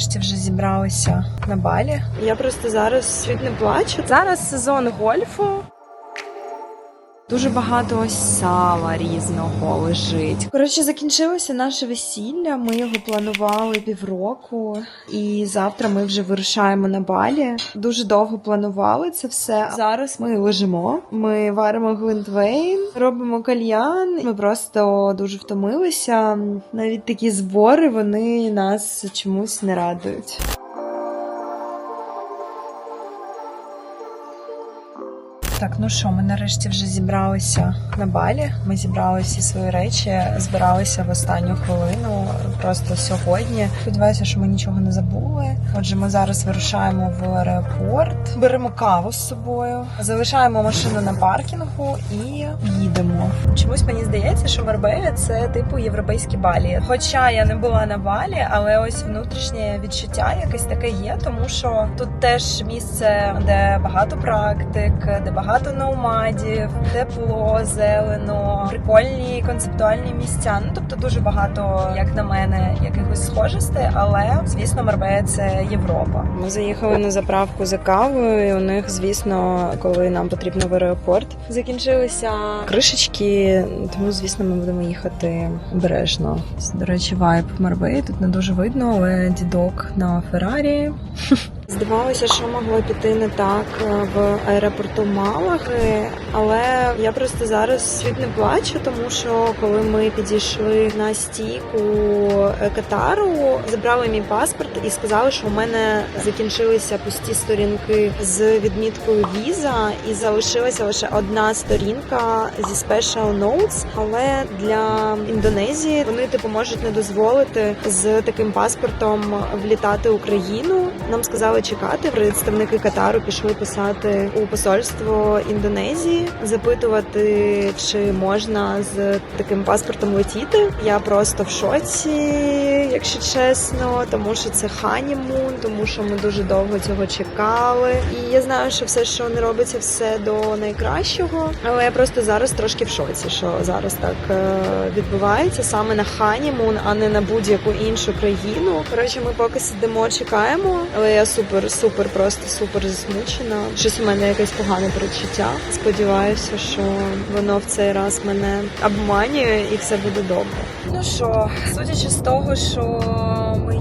нарешті вже зібралися на балі. Я просто зараз світ не плачу. Зараз сезон гольфу. Дуже багато сала різного лежить. Коротше, закінчилося наше весілля. Ми його планували півроку, і завтра ми вже вирушаємо на балі. Дуже довго планували це все. Зараз ми лежимо, ми варимо глинтвейн, робимо кальян. Ми просто дуже втомилися. Навіть такі збори вони нас чомусь не радують. Так, ну що, ми нарешті вже зібралися на балі. Ми зібрали всі свої речі, збиралися в останню хвилину, просто сьогодні. Сподіваюся, що ми нічого не забули. Отже, ми зараз вирушаємо в аеропорт, беремо каву з собою, залишаємо машину на паркінгу і їдемо. Чомусь мені здається, що Марбея це типу європейські балі. Хоча я не була на балі, але ось внутрішнє відчуття якесь таке є, тому що тут теж місце, де багато практик, де багато наумадів, тепло, зелено, прикольні концептуальні місця. Ну тобто дуже багато, як на мене, якихось схожостей, але звісно, Марбея це Європа. Ми заїхали на заправку за кавою. і У них, звісно, коли нам потрібно в аеропорт, закінчилися кришечки. Тому, звісно, ми будемо їхати обережно. До речі, вайб Марбеї тут не дуже видно, але дідок на Феррарі. Здавалося, що могло піти не так е, в аеропорту Малаги, але я просто зараз чуть не плачу, тому що коли ми підійшли на стійку е, Катару, забрали мій паспорт і сказали, що у мене закінчилися пусті сторінки з відміткою віза, і залишилася лише одна сторінка зі Special Notes, але для Індонезії вони типу можуть не дозволити з таким паспортом влітати в Україну. Нам сказали чекати. Представники Катару пішли писати у посольство Індонезії, запитувати, чи можна з таким паспортом летіти. Я просто в шоці, якщо чесно, тому що це ханімун, тому що ми дуже довго цього чекали. І я знаю, що все, що не робиться, все до найкращого. Але я просто зараз трошки в шоці, що зараз так е, відбувається саме на ханімун, а не на будь-яку іншу країну. Коротше, ми поки сидимо, чекаємо, але я супер, супер, просто супер засмучена. Щось у мене якесь погане перечуття. Сподіваюся, що воно в цей раз мене обманює і все буде добре. Ну що, судячи з того, що ми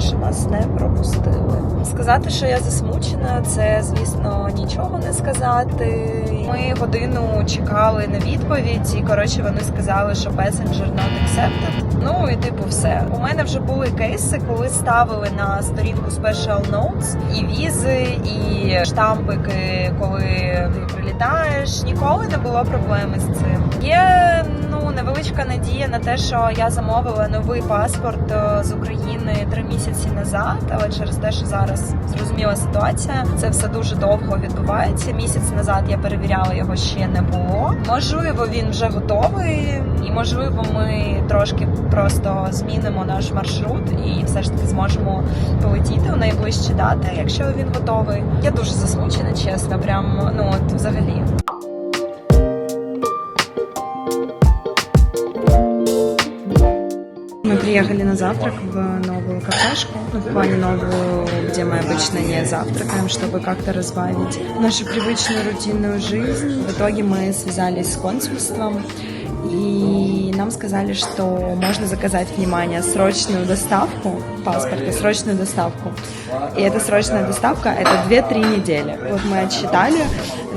що нас не пропустили. Сказати, що я засмучена, це звісно нічого не сказати. Ми годину чекали на відповідь, і коротше вони сказали, що passenger not accepted. Ну і типу, все. У мене вже були кейси, коли ставили на сторінку special notes і візи, і штампики, коли ти прилітаєш. Ніколи не було проблеми з цим. Є ну невеличка надія на те, що я замовила новий паспорт е, з України три місяці назад, але через те, що зараз зрозуміла ситуація, це все дуже довго відбувається. Місяць назад я перевіряла його ще не було. Можливо, він вже готовий, і можливо, ми трошки просто змінимо наш маршрут і все ж таки зможемо полетіти у найближчі дати, якщо він готовий. Я дуже засмучена, чесно. Прям ну от взагалі. Мы приехали на завтрак в новую кафешку, ну, в плане новую, где мы обычно не завтракаем, чтобы как-то разбавить нашу привычную рутинную жизнь. В итоге мы связались с консульством, и нам сказали, что можно заказать, внимание, срочную доставку паспорта, срочную доставку. И эта срочная доставка – это 2-3 недели. Вот мы отсчитали,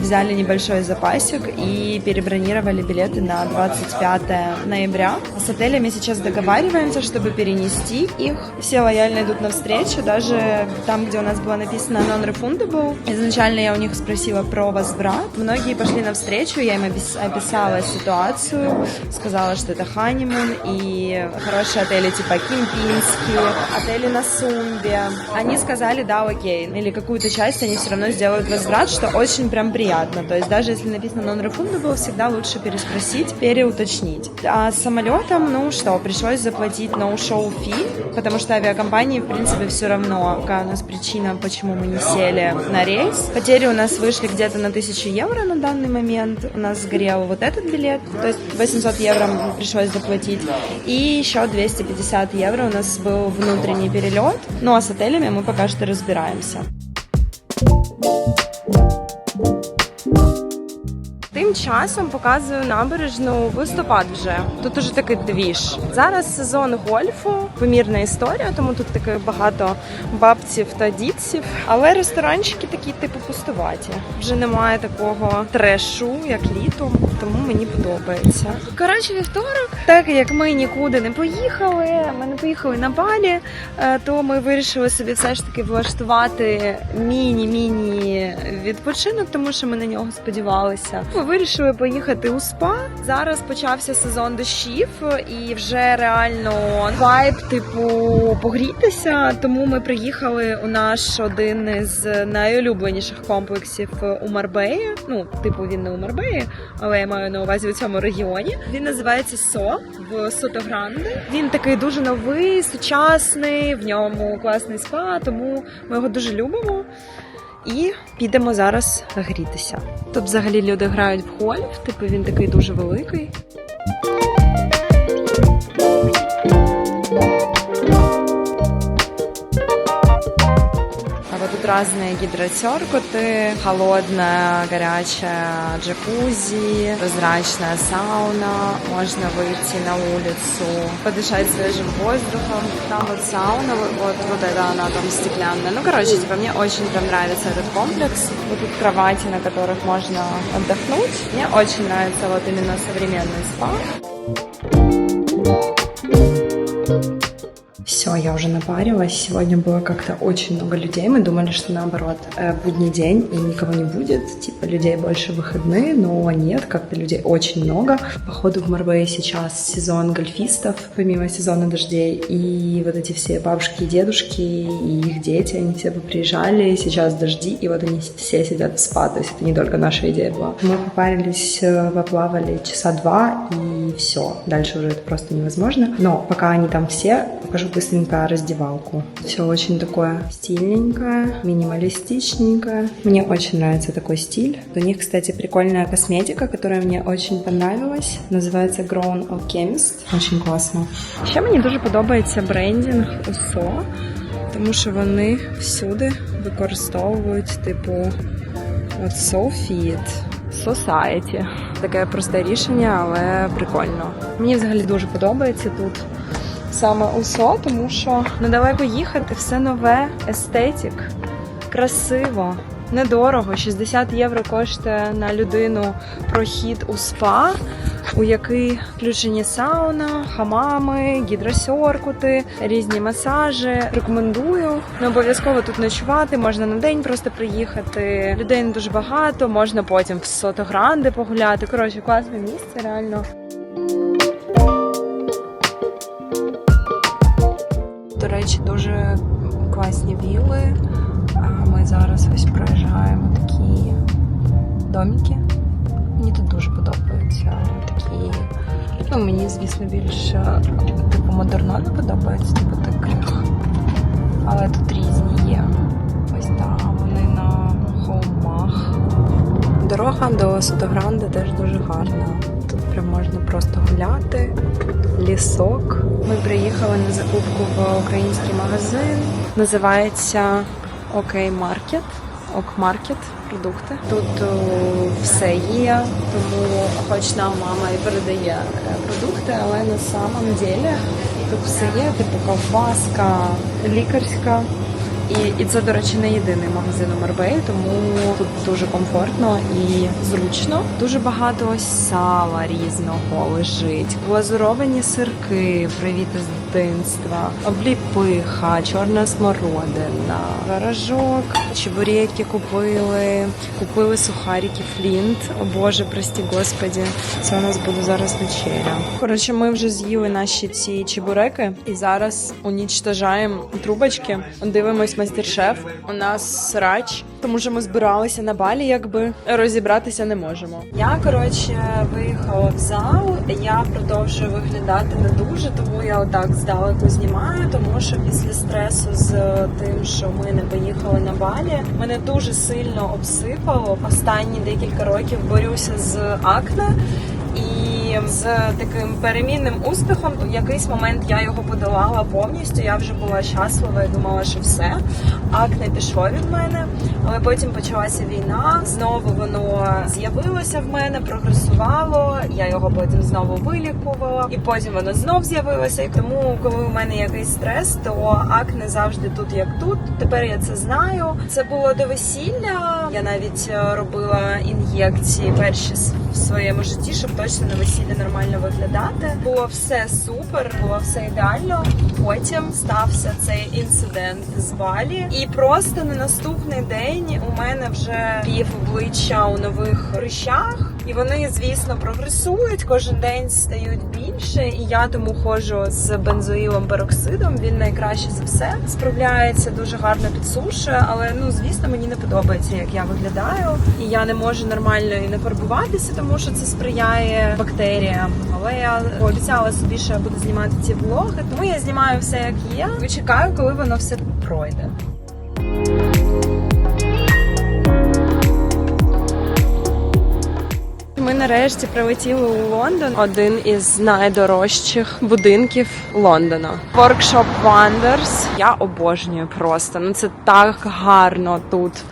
взяли небольшой запасик и перебронировали билеты на 25 ноября. С отелями сейчас договариваемся, чтобы перенести их. Все лояльно идут навстречу, даже там, где у нас было написано non-refundable. Изначально я у них спросила про возврат. Многие пошли навстречу, я им опис- описала ситуацию, сказала, что это ханимун и хорошие отели типа Кимпинский, отели на Сумбе. Они сказали, да, окей, или какую-то часть они все равно сделают возврат, что очень прям приятно. Приятно. То есть даже если написано non-refundable, всегда лучше переспросить, переуточнить. А с самолетом, ну что, пришлось заплатить no-show fee, потому что авиакомпании, в принципе, все равно, какая у нас причина, почему мы не сели на рейс. Потери у нас вышли где-то на 1000 евро на данный момент. У нас сгорел вот этот билет, то есть 800 евро пришлось заплатить. И еще 250 евро у нас был внутренний перелет. Ну а с отелями мы пока что разбираемся. Тим часом показую набережну в листопад вже. Тут уже такий двіж. Зараз сезон гольфу, помірна історія, тому тут таке багато бабців та дітців. Але ресторанчики такі, типу, пустуваті. Вже немає такого трешу, як літом, тому мені подобається. Коротше, вівторок, так як ми нікуди не поїхали, ми не поїхали на балі, е, то ми вирішили собі все ж таки влаштувати міні-міні відпочинок, тому що ми на нього сподівалися. Ми вирішили поїхати у спа. Зараз почався сезон дощів, і вже реально вайб, типу, погрітися. Тому ми приїхали у наш один із найулюбленіших комплексів у Марбеї. Ну, типу, він не у Марбеї, але я маю на увазі у цьому регіоні. Він називається СО в Сотогранде. Він такий дуже новий, сучасний. В ньому класний спа, тому ми його дуже любимо. І підемо зараз грітися. Тут взагалі люди грають в гольф, типу він такий дуже великий. тут разные гидротеркуты, холодная, горячая джакузи, прозрачная сауна. Можно выйти на улицу, подышать свежим воздухом. Там вот сауна, вот, вот, вот эта она там стеклянная. Ну, короче, типа мне очень прям нравится этот комплекс. Вот тут кровати, на которых можно отдохнуть. Мне очень нравится вот именно современный спа. Все, я уже напарилась. Сегодня было как-то очень много людей. Мы думали, что наоборот, э, будний день и никого не будет. Типа людей больше выходные, но нет, как-то людей очень много. Походу в Марбее сейчас сезон гольфистов, помимо сезона дождей. И вот эти все бабушки и дедушки, и их дети, они все приезжали. Сейчас дожди, и вот они все сидят в спа. То есть это не только наша идея была. Мы попарились, э, поплавали часа два, и все. Дальше уже это просто невозможно. Но пока они там все, покажу быстренько раздевалку. Все очень такое стильненькое, минималистичненькое. Мне очень нравится такой стиль. У них, кстати, прикольная косметика, которая мне очень понравилась. Називається Grown Alchemist. Очень класно. Ще мені дуже подобається брендінг УСО, тому що вони всюди використовують, типу, от SoFit, Society. Таке просте рішення, але прикольно. Мені взагалі дуже подобається тут саме УСО, тому що недалеко їхати, все нове, естетик, красиво, недорого. 60 євро коштує на людину прохід у спа, у який включені сауна, хамами, гідросьоркути, різні масажі. Рекомендую. Не обов'язково тут ночувати, можна на день просто приїхати. Людей не дуже багато, можна потім в Сотогранди погуляти. Коротше, класне місце, реально. До речі, дуже класні віли. Ми зараз ось проїжджаємо такі домики. Мені тут дуже подобаються такі. Ну, мені, звісно, більше типу не подобається, типу таких. Але тут різні є. Ось там вони на холмах. Дорога до Сотогранди теж дуже гарна. Прям можна просто гуляти, лісок. Ми приїхали на закупку в український магазин. Називається Окей Маркет. Ок Маркет продукти. Тут о, все є, тому хоч нам мама і передає е, продукти, але на самом деле тут все є, типу ковбаска, лікарська. І, і це, до речі, не єдиний магазин у Марбеї, тому тут дуже комфортно і зручно. Дуже багато ось сала різного лежить, глазуровані сирки, привіт з дитинства, обліпиха, чорна смородина, гаражок, чебуреки купили, купили сухарики флінт. О Боже, прості господі, це у нас буде зараз вечеря. Коротше, ми вже з'їли наші ці чебуреки і зараз унічтожаємо трубочки. Дивимось мастер-шеф. У нас срач тому що ми збиралися на балі, якби розібратися не можемо. Я коротше виїхала в зал. Я продовжую виглядати не дуже, тому я отак здалеку знімаю, тому що після стресу з тим, що ми не поїхали на балі, мене дуже сильно обсипало. Останні декілька років борюся з акне. І з таким перемінним успіхом в якийсь момент я його подолала повністю. Я вже була щаслива і думала, що все. Акне пішло від мене, але потім почалася війна. Знову воно з'явилося в мене, прогресувало. Я його потім знову вилікувала, і потім воно знов з'явилося. І тому, коли у мене якийсь стрес, то акне завжди тут як тут. Тепер я це знаю. Це було до весілля. Я навіть е, робила ін'єкції перші в своєму житті, щоб точно на весіллі нормально виглядати. Було все супер, було все ідеально. Потім стався цей інцидент з Балі, і просто на наступний день у мене вже пів обличчя у нових прищах. І вони, звісно, прогресують кожен день стають більше. І я тому ходжу з бензоїлом пероксидом. Він найкраще за все справляється, дуже гарно підсушує. Але ну звісно, мені не подобається, як я виглядаю, і я не можу нормально і не фарбуватися, тому що це сприяє бактеріям. Але я пообіцяла собі, що я буду знімати ці влоги, тому я знімаю все як є. І чекаю, коли воно все пройде. Ми нарешті прилетіли у Лондон, один із найдорожчих будинків Лондона. Workshop Wonders. Я обожнюю просто. Ну це так гарно тут.